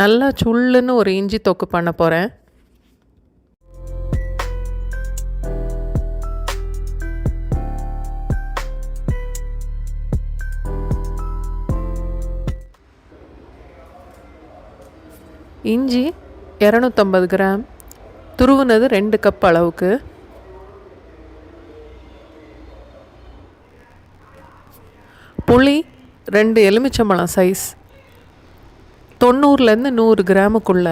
நல்லா சுள்ளுன்னு ஒரு இஞ்சி தொக்கு பண்ண போகிறேன் இஞ்சி இரநூத்தம்பது கிராம். துருவுனது ரெண்டு கப் அளவுக்கு. புளி ரெண்டு எலுமிச்சம்பழம் சைஸ் தொண்ணூறுலேருந்து நூறு கிராமுக்குள்ள.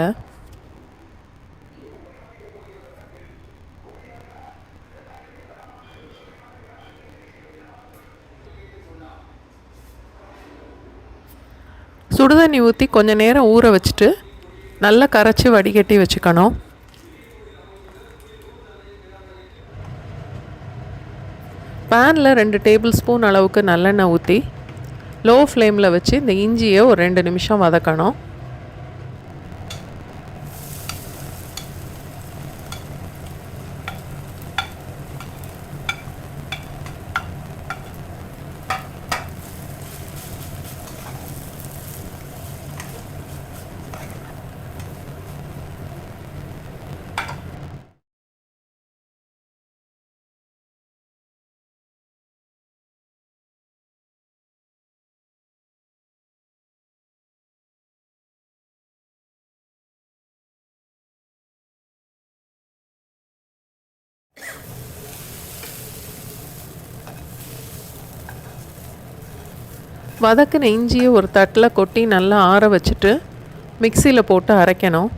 சுடுதண்ணி ஊற்றி கொஞ்ச நேரம் ஊற வச்சுட்டு நல்லா கரைச்சி வடிகட்டி வச்சுக்கணும். பேனில் ரெண்டு டேபிள் ஸ்பூன் அளவுக்கு நல்லெண்ணெய் ஊற்றி லோ ஃப்ளேமில் வச்சு இந்த இஞ்சியை ஒரு ரெண்டு நிமிஷம் வதக்கணும். வதக்கின இஞ்சியை ஒரு தட்டில் கொட்டி நல்லா ஆற வச்சுட்டு மிக்சியில் போட்டு அரைக்கணும்.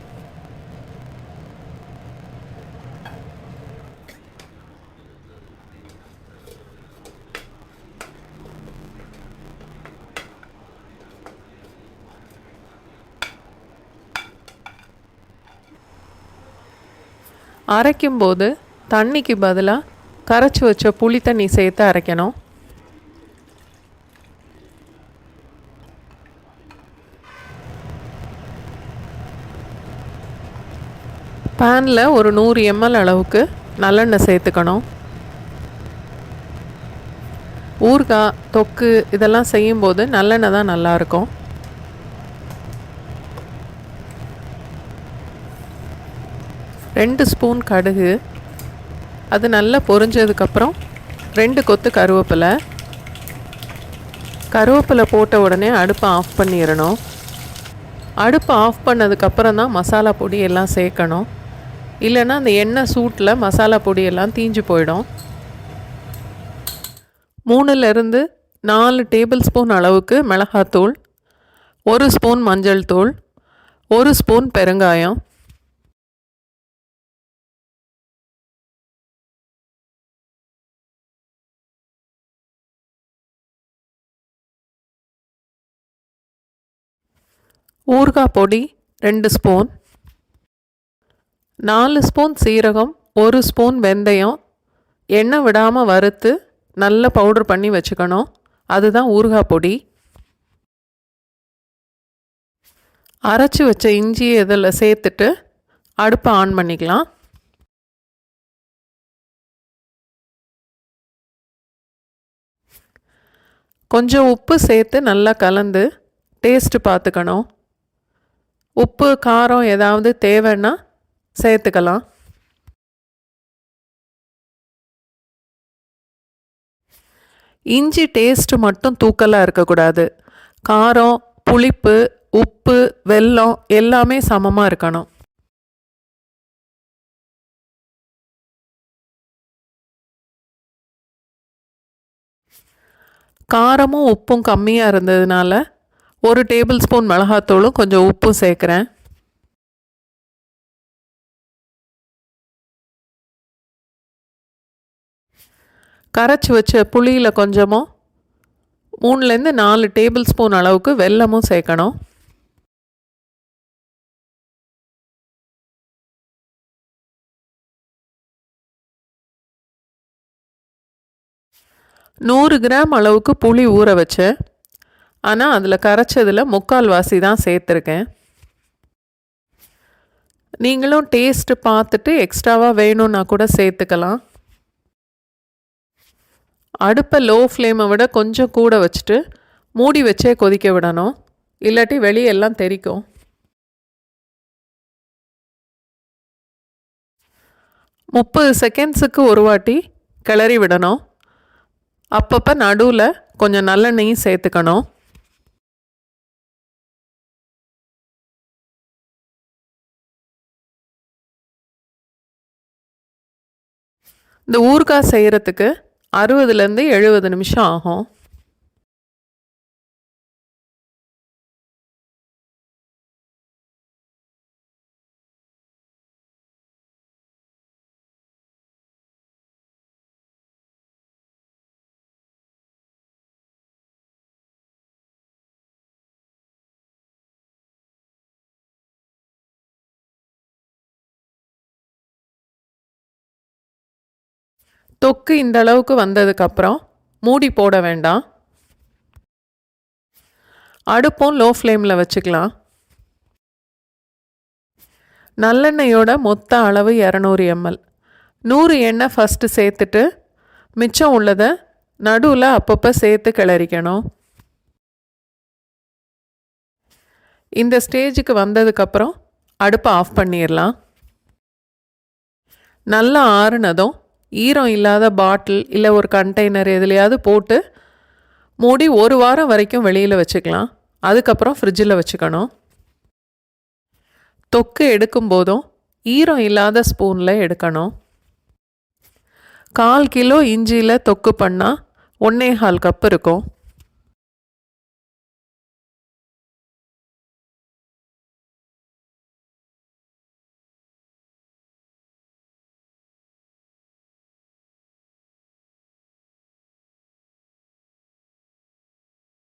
அரைக்கும்போது தண்ணிக்கு பதிலாக கரைச்சி வச்ச புளி தண்ணி சேர்த்து அரைக்கணும். பேனில் ஒரு நூறு எம்எல் அளவுக்கு நல்லெண்ணெய் சேர்த்துக்கணும். ஊறுகாய் தொக்கு இதெல்லாம் செய்யும்போது நல்லெண்ணெய் தான் நல்லாயிருக்கும். ரெண்டு ஸ்பூன் கடுகு. அது நல்லா பொரிஞ்சதுக்கப்புறம் ரெண்டு கொத்து கருவேப்பிலை. கருவேப்பிலை போட்ட உடனே அடுப்பை ஆஃப் பண்ணிடணும். அடுப்பை ஆஃப் பண்ணதுக்கப்புறம் தான் மசாலா பொடி எல்லாம் சேர்க்கணும். இல்லைன்னா அந்த எண்ணெய் சூட்டில் மசாலா பொடியெல்லாம் தீஞ்சு போயிடும். மூணுலேருந்து நாலு டேபிள் ஸ்பூன் அளவுக்கு மிளகாத்தூள் ஒரு ஸ்பூன் மஞ்சள் தூள் ஒரு ஸ்பூன் பெருங்காயம். ஊறுகாய் பொடி ரெண்டு ஸ்பூன். நாலு ஸ்பூன் சீரகம் ஒரு ஸ்பூன் வெந்தயம் எண்ணெய் விடாமல் வறுத்து நல்ல பவுடர் பண்ணி வச்சுக்கணும். அதுதான் ஊறுகாய் பொடி. அரைச்சி வச்ச இஞ்சி இதில் சேர்த்துட்டு அடுப்பை ஆன் பண்ணிக்கலாம். கொஞ்சம் உப்பு சேர்த்து நல்லா கலந்து டேஸ்ட்டு பார்த்துக்கணும். உப்பு காரம் ஏதாவது தேவைன்னா சேர்த்துக்கலாம். இஞ்சி டேஸ்ட்டு மட்டும் தூக்கலாக இருக்கக்கூடாது. காரம் புளிப்பு உப்பு வெல்லம் எல்லாமே சமமாக இருக்கணும். காரமும் உப்பும் கம்மியாக இருந்ததுனால ஒரு டேபிள் ஸ்பூன் மிளகாத்தூளும் கொஞ்சம் உப்பும் சேர்க்குறேன். கரைச்சி வச்ச புளியில் கொஞ்சமும் மூணுலேருந்து நாலு டேபிள் ஸ்பூன் அளவுக்கு வெல்லமும் சேர்க்கணும். நூறு கிராம் அளவுக்கு புளி ஊற வச்சேன் ஆனால் அதில் கரைச்சதில் முக்கால் வாசி தான் சேர்த்துருக்கேன். நீங்களும் டேஸ்ட்டு பார்த்துட்டு எக்ஸ்ட்ராவாக வேணும்னா கூட சேர்த்துக்கலாம். அடுப்பை லோ ஃப்ளேமை விட கொஞ்சம் கூட வச்சுட்டு மூடி வச்சே கொதிக்க விடணும். இல்லாட்டி வெளியெல்லாம் தெரிக்கும். முப்பது செகண்ட்ஸுக்கு ஒரு வாட்டி கிளறி விடணும். அப்பப்போ நடுவில் கொஞ்சம் நல்லெண்ணெயும் சேர்த்துக்கணும். இந்த ஊறுகாய் செய்கிறதுக்கு அறுபதுலேருந்து எழுபது நிமிஷம் ஆகும். தொக்கு இந்த அளவுக்கு வந்ததுக்கப்புறம் மூடி போட வேண்டாம். அடுப்பும் லோ ஃப்ளேமில் வச்சுக்கலாம். நல்லெண்ணெயோட மொத்த அளவு இரநூறு எம்எல் நூறு எண்ணெய் ஃபஸ்ட்டு சேர்த்துட்டு மிச்சம் உள்ளதை நடுவில் அப்பப்போ சேர்த்து கிளறிக்கணும். இந்த ஸ்டேஜுக்கு வந்ததுக்கப்புறம் அடுப்பை ஆஃப் பண்ணிடலாம். நல்லா ஆறுனதும் ஈரம் இல்லாத பாட்டில் இல்லை ஒரு கண்டெய்னர் எதுலையாவது போட்டு மூடி ஒரு வாரம் வரைக்கும் வெளியில் வச்சுக்கலாம். அதுக்கப்புறம் ஃப்ரிட்ஜில் வச்சுக்கணும். தொக்கு எடுக்கும்போதும் ஈரம் இல்லாத ஸ்பூனில் எடுக்கணும். கால் கிலோ இஞ்சியில் தொக்கு பண்ணால் ஒன்றே கால் கப் இருக்கும்.